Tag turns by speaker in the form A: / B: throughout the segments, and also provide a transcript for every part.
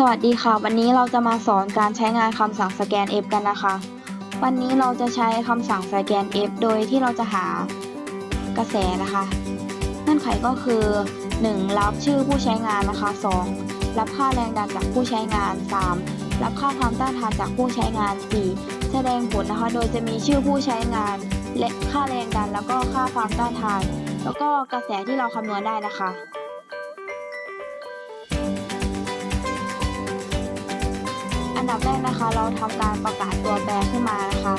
A: สวัสดีค่ะ วันนี้เราจะมาสอนการใช้งานคำสั่งสแกน F กันนะคะ วันนี้เราจะใช้คำสั่งสแกน F โดยที่เราจะหากระแสนะคะเงื่อนไขก็คือ 1. รับชื่อผู้ใช้งานนะคะ 2. รับค่าแรงดันจากผู้ใช้งาน 3. รับค่าความต้านทานจากผู้ใช้งาน 4. แสดงผลนะคะ โดยจะมีชื่อผู้ใช้งาน และค่าแรงดันแล้วก็ค่าความต้านทาน แล้วก็กระแสที่เราคำนวณได้นะคะ ดับแรกนะคะ เราทำการประกาศตัวแปรขึ้นมานะคะ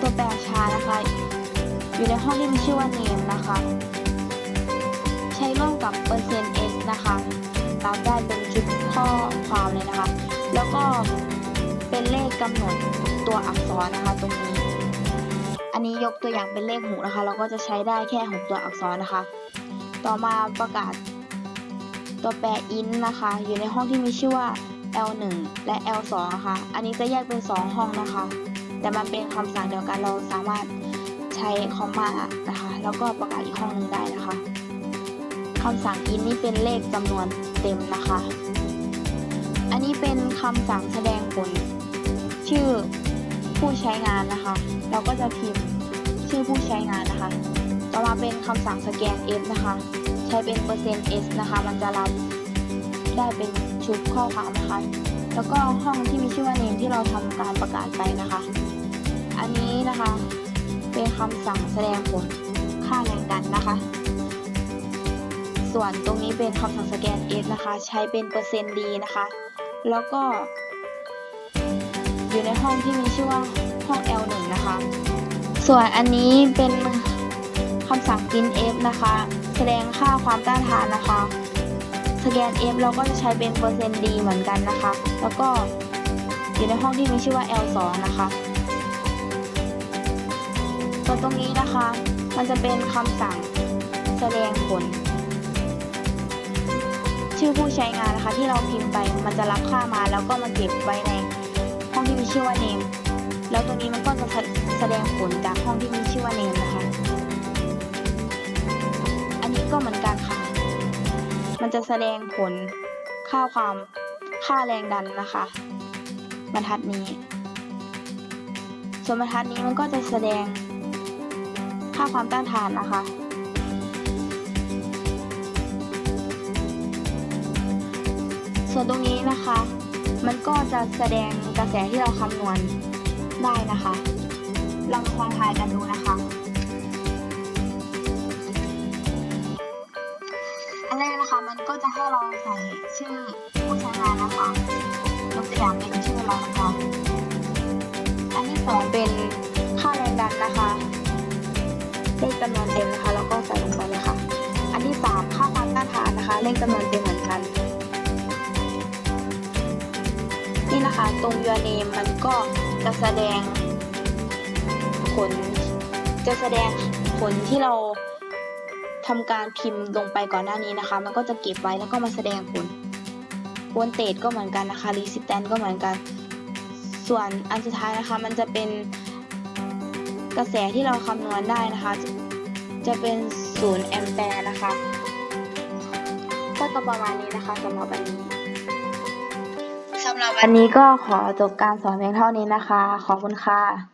A: ตัวแปรชานะคะ อยู่ในห้องที่มีชื่อว่า name นะคะ ใช้ร่วมกับเปอร์เซ็นต์ s นะคะตามได้เป็นชุดข้อความเลยนะคะ แล้วก็เป็นเลขกำหนดตัวอักษรนะคะตรงนี้ อันนี้ยกตัวอย่างเป็นเลขหกนะคะ เราก็จะใช้ได้แค่หกตัวอักษรนะคะ ต่อมาประกาศตัวแปร int นะคะ อยู่ในห้องที่มีชื่อว่า L1 และ L2 นะคะ อันนี้จะแยกเป็น 2 ห้องนะคะ แต่มันเป็นคำสั่งเดียวกันเราสามารถใช้คอมมานะคะ แล้วก็ประกาศอีกห้องหนึงได้นะคะคำสั่ง in นี่เป็นเลขจำนวนเต็มนะคะ อันนี้เป็นคำสั่งแสดงผล ชื่อผู้ใช้งานนะคะ เราก็จะพิมพ์ชื่อผู้ใช้งานนะคะ ต่อมาเป็นคำสั่งสแกน F นะคะ ใช้เป็นเปอร์เซ็นต์ S นะคะ มันจะรับได้เป็น ชุดข้อความนะคะ แล้วก็ห้องที่มีชื่อว่า name ที่เราทำการประกาศไปนะคะ อันนี้นะคะ เป็นคำสั่งแสดงผลค่าแรงดันนะคะ ส่วนตรงนี้เป็นคำสั่งสแกน S นะคะ ใช้เป็นเปอร์เซ็นต์ D นะคะ แล้วก็ อยู่ในห้องที่มีชื่อว่าห้อง L1 นะคะ ส่วนอันนี้เป็นคำสั่ง print f นะคะ แสดงค่าความต้านทานนะคะ สแกน f เราก็จะใช้เป็นเปอร์เซ็นต์ d เหมือนกันนะคะ แล้วก็อยู่ในห้องที่มีชื่อว่า l2 นะคะส่วนตรงนี้นะคะ มันจะเป็นคำสั่งแสดงผล ชื่อผู้ใช้งานนะคะที่เราพิมพ์ไป มันจะรับค่ามาแล้วก็มาเก็บไว้ในห้องที่มีชื่อว่า name แล้วตรงนี้มันก็จะแสดงผลจากห้องที่มีชื่อว่า name นะคะ อันนี้ก็เหมือนกัน มันจะแสดงผลค่าความค่าแรงดันนะคะ บรรทัดนี้ ส่วนบรรทัดนี้มันก็จะแสดงค่าความต้านทานนะคะ ส่วนตรงนี้นะคะ มันก็จะแสดงกระแสที่เราคำนวณได้นะคะ ลองลองทายกันดูนะคะานนะคะยกตัวอย่างเป็นชื่อเรานะคะอันที่สองเป็นค่าแรงดันนะคะเลขจำนวนเต็มนะคะแล้วก็ใส่ลงไปเลยค่ะ อันที่สามค่าความต้านทานนะคะ เลขจำนวนเต็มเหมือนกัน นี่นะคะตรง your name มันก็จะแสดงผลจะแสดงผลที่เราทำการพิมพ์ลงไปก่อนหน้านี้นะคะ มันก็จะเก็บไว้แล้วก็มาแสดงผล วอลเตจก็เหมือนกันนะคะรีสิสแตนก็เหมือนกัน ส่วนอันสุดท้ายนะคะ มันจะเป็นกระแสที่เราคำนวณได้นะคะ จะจะเป็น0แอมแปร์นะคะ ก็จะประมาณนี้นะคะสำหรับวันนี้สำหรับวันนี้ก็ขอจบการสอนเพียงเท่านี้นะคะ ขอบคุณค่ะ